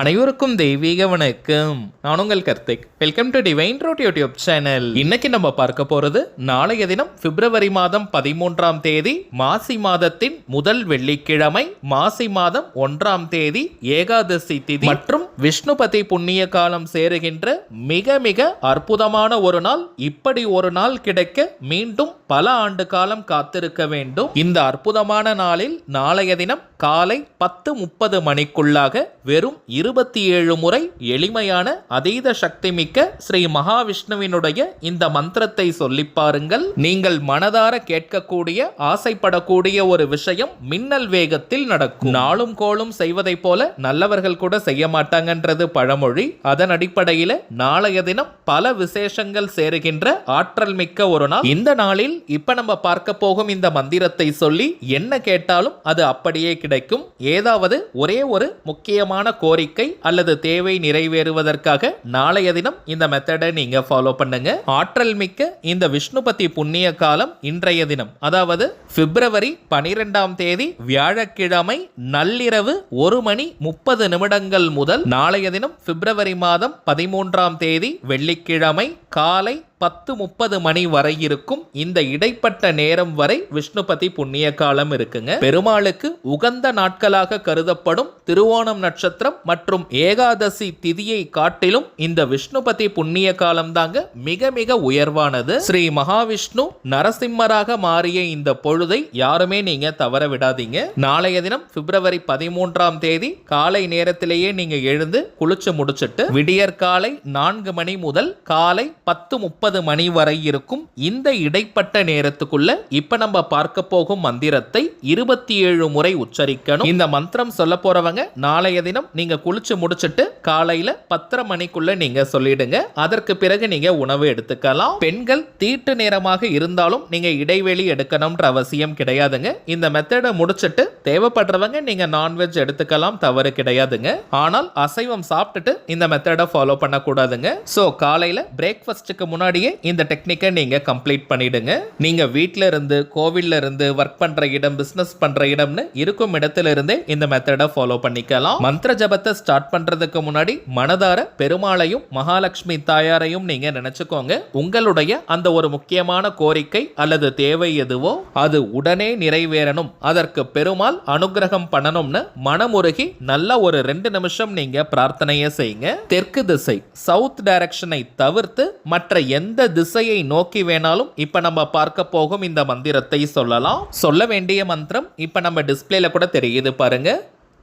அனைவருக்கும் தெய்வீக வணக்கம். நான் உங்கள் Karthik. Welcome to divine road YouTube channel இன்னைக்கு நம்ம பார்க்க போறது நாளைய தினம் பிப்ரவரி மாதம் பதிமூன்றாம் தேதி மாசி மாதத்தின் முதல் வெள்ளிக்கிழமை மாசி மாதம் ஒன்றாம் தேதி ஏகாதசி திதி. மற்றும் விஷ்ணுபதி புண்ணிய காலம் சேருகின்ற மிக மிக அற்புதமான ஒரு நாள் இப்படி ஒரு நாள் கிடைக்க மீண்டும் பல ஆண்டு காலம் காத்திருக்க வேண்டும். இந்த அற்புதமான நாளில் நாளைய தினம் காலை பத்து முப்பது மணிக்குள்ளாக வெறும் இருபத்தி ஏழு முறை எளிமையான அதீத சக்தி மிக்க ஸ்ரீ மகாவிஷ்ணுவினுடைய இந்த மந்திரத்தை சொல்லி பாருங்கள். நீங்கள் மனதார கேட்கக்கூடிய ஆசைப்படக்கூடிய ஒரு விஷயம் மின்னல் வேகத்தில் நடக்கும். நாளும் கோளும் செய்வதைப் போல நல்லவர்கள் கூட செய்ய மாட்டாங்கன்றது பழமொழி. அதன் அடிப்படையில் நாளைய தினம் பல விசேஷங்கள் சேருகின்ற ஆற்றல் மிக்க ஒரு நாள். இந்த நாளில் இப்ப நம்ம பார்க்க போகும் இந்த மந்திரத்தை சொல்லி என்ன கேட்டாலும் அது அப்படியே கிடைக்கும். ஏதாவது ஒரே ஒரு முக்கியமான கோரிக்கை அல்லது தேவை நிறைவேறுவதற்காக நாளைய தினம் இந்த மெத்தடை நீங்க ஃபாலோ பண்ணுங்க. ஆற்றல் மிக்க இந்த விஷ்ணுபதி புண்ணிய காலம் இன்றைய தினம். அதாவது பிப்ரவரி பனிரெண்டாம் தேதி வியாழக்கிழமை நள்ளிரவு ஒரு மணி முப்பது நிமிடங்கள் முதல் நாளைய தினம் பிப்ரவரி மாதம் பதிமூன்றாம் தேதி வெள்ளிக்கிழமை காலை பத்து முப்பது மணி வரை இருக்கும் இந்த இடைப்பட்ட நேரம் வரை விஷ்ணுபதி புண்ணிய காலம் இருக்குங்க. பெருமாளுக்கு உகந்த நாட்களாக கருதப்படும் திருவோணம் நட்சத்திரம் மற்றும் ஏகாதசி திதியை காட்டிலும் இந்த விஷ்ணுபதி புண்ணிய காலம் தாங்க மிக மிக உயர்வானது. ஸ்ரீ மகாவிஷ்ணு நரசிம்மராக மாறிய இந்த பொழுதை யாருமே நீங்க தவற விடாதீங்க. நாளைய தினம் பிப்ரவரி பதிமூன்றாம் தேதி காலை நேரத்திலேயே நீங்க எழுந்து குளிச்சு முடிச்சிட்டு விடியற் காலை நான்கு மணி முதல் காலை பத்து முப்பது மணி வரை இருக்கும் இந்த இடைப்பட்ட நேரத்துக்குள்ள இப்ப நம்ம பார்க்க போகும் மந்திரத்தை இருபத்தி ஏழு முறை உச்சரிக்கணும். இந்த மந்திரம் சொல்ல போறவங்க நாளைய தினம் நீங்க குளிச்சு முடிச்சிட்டு காலையில பத்தரை மணிக்குள்ள நீங்க சொல்லிடுங்க. அதற்கு பிறகு நீங்க உணவு எடுத்துக்கலாம். பெண்கள் தீட்டு நேரமாக இருந்தாலும் நீங்க இடைவெளி எடுக்கணும்ன்ற அவசியம் கிடையாதுங்க. இந்த மெத்தடை முடிச்சிட்டு தேவைப்படுறவங்க நீங்க நான்வெஜ் எடுத்துக்கலாம் தவறு கிடையாதுங்க. ஆனால் அசைவம் சாப்பிட்டுட்டு இந்த மெத்தடை ஃபாலோ பண்ணக்கூடாதுங்க. ஸோ காலையில பிரேக்ஃபாஸ்ட்டுக்கு முன்னாடியே இந்த டெக்னிக்கை நீங்க கம்ப்ளீட் பண்ணிடுங்க. நீங்க வீட்டில் இருந்து கோவில்ல இருந்து ஒர்க் பண்ற இடம் பிசினஸ் பண்ற இடம்னு இருக்கும் இடத்துல இருந்தே இந்த மெத்தடை ஃபாலோ பண்ணிக்கலாம். மந்திர ஜபத்தை ஸ்டார்ட் பண்றதுக்கு முன்னாடி மனதார பெருமாளையும் மகாலட்சுமி தாயாரையும் நீங்க நினச்சிக்கோங்க. உங்களுடைய அந்த ஒரு முக்கியமான கோரிக்கை அல்லது தேவை எதுவோ அது உடனே நிறைவேறணும். அதற்கு பெருமாள் அனுகிரகம் பண்ணணும்னு மனமுருகி நல்ல ஒரு ரெண்டு நிமிஷம் நீங்க பிரார்த்தனையை செய்யுங்க. தெற்கு திசை சவுத் டைரக்ஷனை தவிர்த்து மற்ற எந்த எந்த திசையை நோக்கி வேணாலும் இப்ப நம்ம பார்க்க போகும் இந்த மந்திரத்தை சொல்லலாம். சொல்ல வேண்டிய மந்திரம் இப்ப நம்ம டிஸ்பிளேல கூட தெரியுது பாருங்க.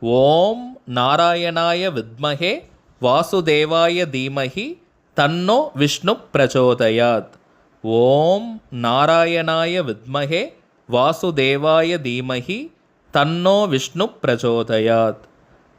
ஓம் நாராயணாய வித்மகே வாசுதேவாய தீமகி தன்னோ விஷ்ணு பிரச்சோதயாத். ஓம் நாராயணாய வித்மகே வாசுதேவாய தீமகி தன்னோ விஷ்ணு பிரச்சோதயாத்.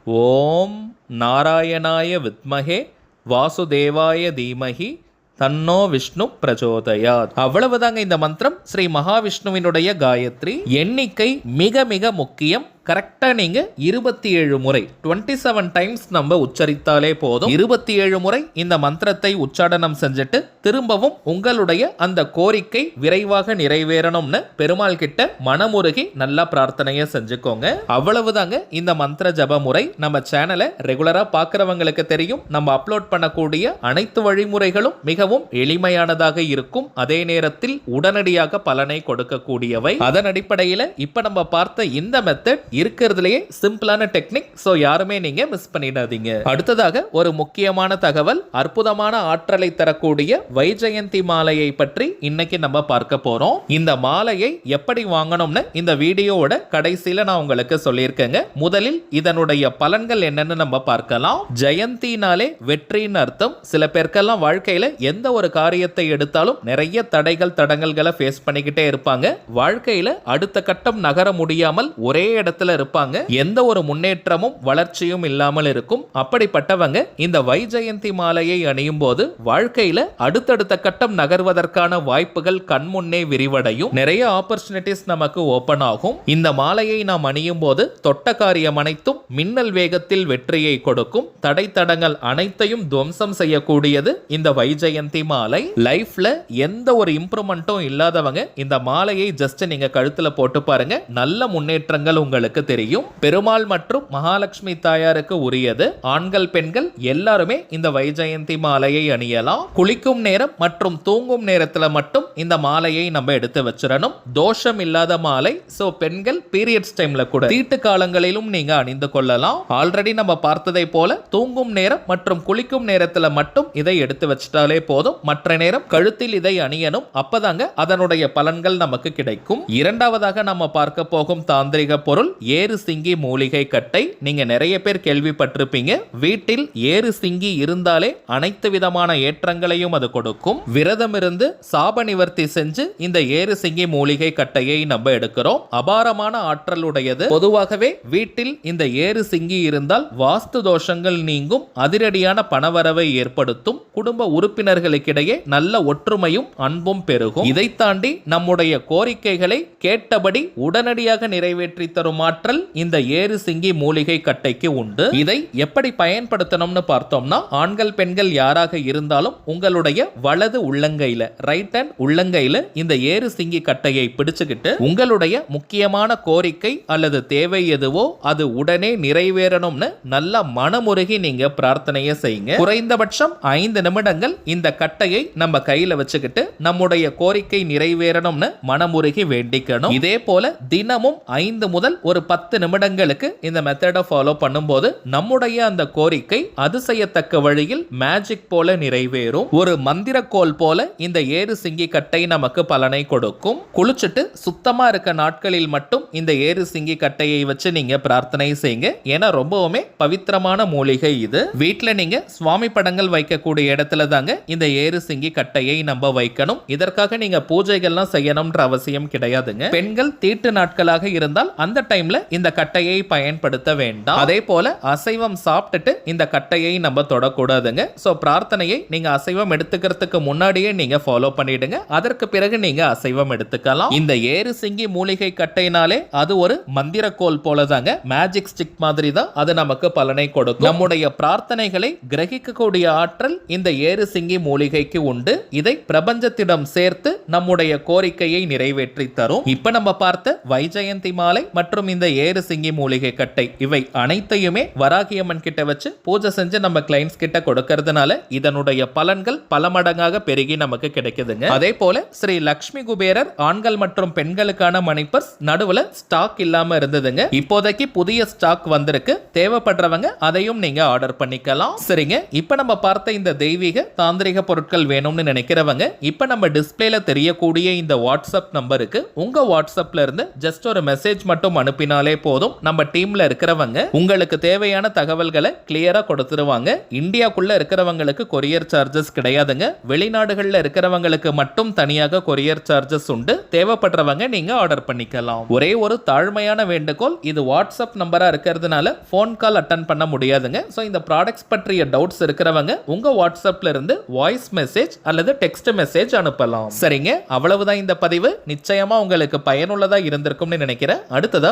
ஓம் நாராயணாய வித்மகே வாசுதேவாய தீமகி தன்னோ விஷ்ணு பிரச்சோதயாத் அவ்வளவுதாங்க இந்த மந்திரம். ஸ்ரீ மகாவிஷ்ணுவினுடைய காயத்ரி. எண்ணிக்கை மிக மிக முக்கியம். கரெக்டாக நீங்கள் இருபத்தி ஏழு முறை டுவெண்ட்டி செவன் டைம்ஸ் நம்ம உச்சரித்தாலே போதும். இருபத்தி ஏழு முறை இந்த மந்திரத்தை உச்சாடனம் செஞ்சுட்டு திரும்பவும் உங்களுடைய அந்த கோரிக்கை விரைவாக நிறைவேறணும்னு பெருமாள் கிட்ட மனமுருகி நல்லா பிரார்த்தனையை செஞ்சுக்கோங்க. அவ்வளவுதாங்க இந்த மந்திர ஜப முறை. நம்ம சேனலை ரெகுலராக பார்க்குறவங்களுக்கு தெரியும். நம்ம அப்லோட் பண்ணக்கூடிய அனைத்து வழிமுறைகளும் மிகவும் எளிமையானதாக இருக்கும். அதே நேரத்தில் உடனடியாக பலனை கொடுக்கக்கூடியவை. அதன் அடிப்படையில் இப்போ நம்ம பார்த்த இந்த மெத்தட் இருக்கிறதுலயே சிம்பிளான டெக்னிக் ஸோ யாருமே நீங்க மிஸ் பண்ணிடாதீங்க. அடுத்ததாக ஒரு முக்கியமான தகவல் அற்புதமான ஆற்றலை தரக்கூடிய வைஜெயந்தி மாலையை பற்றி இன்னைக்கு நம்ம பார்க்க போறோம். இந்த மாலையை எப்படி வாங்கணும்னு இந்த வீடியோவோட கடைசியில நான் உங்களுக்கு சொல்லியிருக்கேங்க. முதலில் இதனுடைய பலன்கள் என்னன்னு நம்ம பார்க்கலாம். ஜெயந்தினாலே வெற்றின்னு அர்த்தம். சில பேருக்கெல்லாம் வாழ்க்கையில எந்த ஒரு காரியத்தை எடுத்தாலும் நிறைய தடைகள் தடங்கல்களை ஃபேஸ் பண்ணிக்கிட்டே இருப்பாங்க. வாழ்க்கையில அடுத்த கட்டம் நகர முடியாமல் ஒரே இடத்துல இருப்பாங்க. எந்த ஒரு முன்னேற்றமும் வளர்ச்சியும் இல்லாமல் இருக்கும். அப்படிப்பட்டவங்க இந்த வைஜெயந்தி மாலையை அணியும் போது வாழ்க்கையில அடுத்தடுத்த கட்டம் நகர்வதற்கான வாய்ப்புகள் கண்முன்னே விரிவடையும். நிறைய ஆப்பர்ச்சுனிட்டிஸ் நமக்கு ஓபன் ஆகும். இந்த மாலையை நாம் அணியும் போது தொட்ட காரியம் அனைத்தும் மின்னல் வேகத்தில் வெற்றியை கொடுக்கும். தடை தடங்கள் அனைத்தையும் துவம்சம் செய்யக்கூடியது இந்த வைஜெயந்தி மாலை. லைஃப்ல எந்த ஒரு இம்ப்ரூவ்மெண்ட்டும் இல்லாதவங்க இந்த மாலையை ஜஸ்ட் நீங்க கழுத்துல போட்டு பாருங்க. நல்ல முன்னேற்றங்கள் உங்களுக்கு தெரியும். பெருமாள் மற்றும் மகாலட்சுமி தாயாருக்கு உரியது. ஆண்கள் பெண்கள் எல்லாருமே இந்த வைஜெயந்தி மாலையை அணியலாம். குளிக்கும் நேரம் மற்றும் தூங்கும் நேரத்துல மட்டும் இந்த மாலையை நம்ம எடுத்து வச்சிடணும். தோஷம் இல்லாத மாலை சோ பெண்கள் பீரியட்ஸ் டைம்ல கூட. தீட்டு காலங்களிலும் நீங்க அணிந்து கொள்ளலாம். ஆல்ரெடி நம்ம பார்த்ததை போல தூங்கும் நேரம் மற்றும் குளிக்கும் நேரத்துல மட்டும் இதை எடுத்து வச்சிட்டாலே போதும். மற்ற நேரம் கழுத்தில் இதை அணியணும். அப்பதாங்க அதனுடைய பலன்கள் நமக்கு கிடைக்கும். இரண்டாவதாக நம்ம பார்க்க போகும் தாந்திரிக பொருள் ஏறு சிங்கி மூலிகை கட்டை. நீங்கள் நிறைய பேர் கேள்விப்பட்டிருப்பீங்க. வீட்டில் ஏறு சிங்கி இருந்தாலே அனைத்து விதமான ஏற்றங்களையும் அது கொடுக்கும். விரதம் இருந்து சாப நிவர்த்தி செஞ்சு இந்த ஏறு சிங்கி மூலிகை கட்டையை நம்ம எடுக்கிறோம். அபாரமான ஆற்றல் உடையது பொதுவாகவே வீட்டில் இந்த ஏறு சிங்கி இருந்தால் வாஸ்து தோஷங்கள் நீங்கும் அதிரடியான பணவரவை ஏற்படுத்தும் குடும்ப உறுப்பினர்களுக்கிடையே நல்ல ஒற்றுமையும் அன்பும் பெருகும். இதை தாண்டி நம்முடைய கோரிக்கைகளை கேட்டபடி உடனடியாக நிறைவேற்றி தரும் ஆற்றல் இந்த ஏறு சிங்கி மூலிகை கட்டைக்கு உண்டு. இதை எப்படி பயன்படுத்தணும்னு பார்த்தோம்னா ஆண்கள் பெண்கள் யாராக இருந்தாலும் உங்களுடைய வலது உள்ளங்கையில ரைட் ஹேண்ட் உள்ளங்கையில இந்த ஏறு சிங்கி கட்டையை பிடிச்சுக்கிட்டு உங்களுடைய முக்கியமான கோரிக்கை அல்லது தேவை எதுவோ அது உடனே நிறைவேறணும்னு நல்லா மனமுருகி நீங்க பிரார்த்தனையை செய்யுங்க. குறைந்தபட்சம் ஐந்து நிமிடங்கள் இந்த கட்டையை நம்ம கையில வச்சுக்கிட்டு நம்முடைய கோரிக்கை நிறைவேறணும்னு மனமுருகி வேண்டிக்கணும். இதே போல தினமும் ஐந்து முதல் ஒரு பத்து நிமிடங்களுக்கு இந்த மெத்தடை ஃபாலோ பண்ணும்போது நம்முடைய அந்த கோரிக்கை அதிசயத்தக்க வழியில் மேஜிக் போல நிறைவேறும். ஒரு மந்திரக்கோல் போல இந்த ஏறு சிங்கி கட்டை நமக்கு பலனை கொடுக்கும். குளிச்சுட்டு சுத்தமா இருக்க நாட்களில் மட்டும் இந்த ஏறு சிங்கி கட்டையை வச்சு நீங்க பிரார்த்தனை செய்யுங்க. ஏன்னா ரொம்பவுமே பவித்திரமான மூலிகை இது. வீட்டில் நீங்க சுவாமி படங்கள் வைக்கக்கூடிய இடத்துல தாங்க இந்த ஏறு சிங்கி கட்டையை நம்ம வைக்கணும். இதற்காக நீங்க பூஜைகள்லாம் செய்யணும்ன்ற அவசியம் கிடையாதுங்க. பெண்கள் தீட்டு நாட்களாக இருந்தால் அந்த டைம்ல இந்த கட்டையை பயன்படுத்த வேண்டாம். அதே போல அசைவம் சாப்பிட்டுட்டு இந்த கட்டையை நம்ம தொடக்கூடாதுங்க. சோ பிரார்த்தனையை நீங்க அசைவம் எடுத்துக்கிறதுக்கு முன்னாடியே நீங்க ஃபாலோ பண்ணிடுங்க. அதற்கு பிறகு நீங்க அசைவம் எடுத்துக்கலாம். இந்த ஏறு சிங்கி மூலிகை கட்டைனாலே அது ஒரு மந்திரக்கோல் போல தாங்க மேஜிக் ஸ்டிக் மாதிரி தான் அது நமக்கு பலனை கொடுக்கும். நம்முடைய பிரார்த்தனைகளை கிரகிக்கக்கூடிய ஆற்றல் இந்த ஏறு சிங்கி மூலிகைக்கு உண்டு. இதை பிரபஞ்சத்திடம் சேர்த்து நம்முடைய கோரிக்கையை நிறைவேற்றி தரும். இப்ப நம்ம பார்த்த வைஜெயந்தி மாலை மற்றும் இந்த ஏறு சிங்கி மூலிகை கட்டை. இவை அனைத்தையுமே வராகியம்மன் கிட்ட வச்சு பூஜை செஞ்சு நம்ம கிளைண்ட்ஸ் கிட்ட கொடுக்கறதுனால இதனுடைய பலன்கள் பல மடங்காக பெருகி நமக்கு கிடைக்குதுங்க. அதே போல ஸ்ரீ லக்ஷ்மி குபேரர் ஆண்கள் மற்றும் பெண்களுக்கான மணிப்பர்ஸ் நடுவுல ஸ்டாக் இல்லாம இருந்ததுங்க. இப்போதைக்கு புதிய ஸ்டாக் வந்திருக்கு. தேவைப்படுறவங்க அதையும் நீங்க ஆர்டர் பண்ணிக்கலாம். சரிங்க. இப்ப நம்ம பார்த்த இந்த தெய்வீக தாந்திரிக பொருட்கள் வேணும்னு நினைக்கிறவங்க இப்ப நம்ம டிஸ்பிளேல தெரியக்கூடிய இந்த வாட்ஸ்அப் நம்பருக்கு உங்க வாட்ஸ்அப்ல இருந்து ஜஸ்ட் ஒரு மெசேஜ் மட்டும் அனுப்பி அனுப்பினாலே போதும். நம்ம டீம்ல இருக்கிறவங்க உங்களுக்கு தேவையான தகவல்களை கிளியரா கொடுத்துருவாங்க. இந்தியாக்குள்ள இருக்கிறவங்களுக்கு கொரியர் சார்ஜஸ் கிடையாதுங்க. வெளிநாடுகள்ல இருக்கிறவங்களுக்கு மட்டும் தனியாக கொரியர் சார்ஜஸ் உண்டு. தேவைப்படுறவங்க நீங்க ஆர்டர் பண்ணிக்கலாம். ஒரே ஒரு தாழ்மையான வேண்டுகோள் இது வாட்ஸ்அப் நம்பரா இருக்கிறதுனால போன் கால் அட்டன் பண்ண முடியாதுங்க. ஸோ இந்த ப்ராடக்ட்ஸ் பற்றிய டவுட்ஸ் இருக்கிறவங்க உங்க வாட்ஸ்அப்ல இருந்து வாய்ஸ் மெசேஜ் அல்லது டெக்ஸ்ட் மெசேஜ் அனுப்பலாம். சரிங்க? அவ்வளவுதான் இந்த பதிவு. நிச்சயமா உங்களுக்கு பயனுள்ளதா இருந்திருக்கும்னு நினைக்கிறேன். அடுத்ததா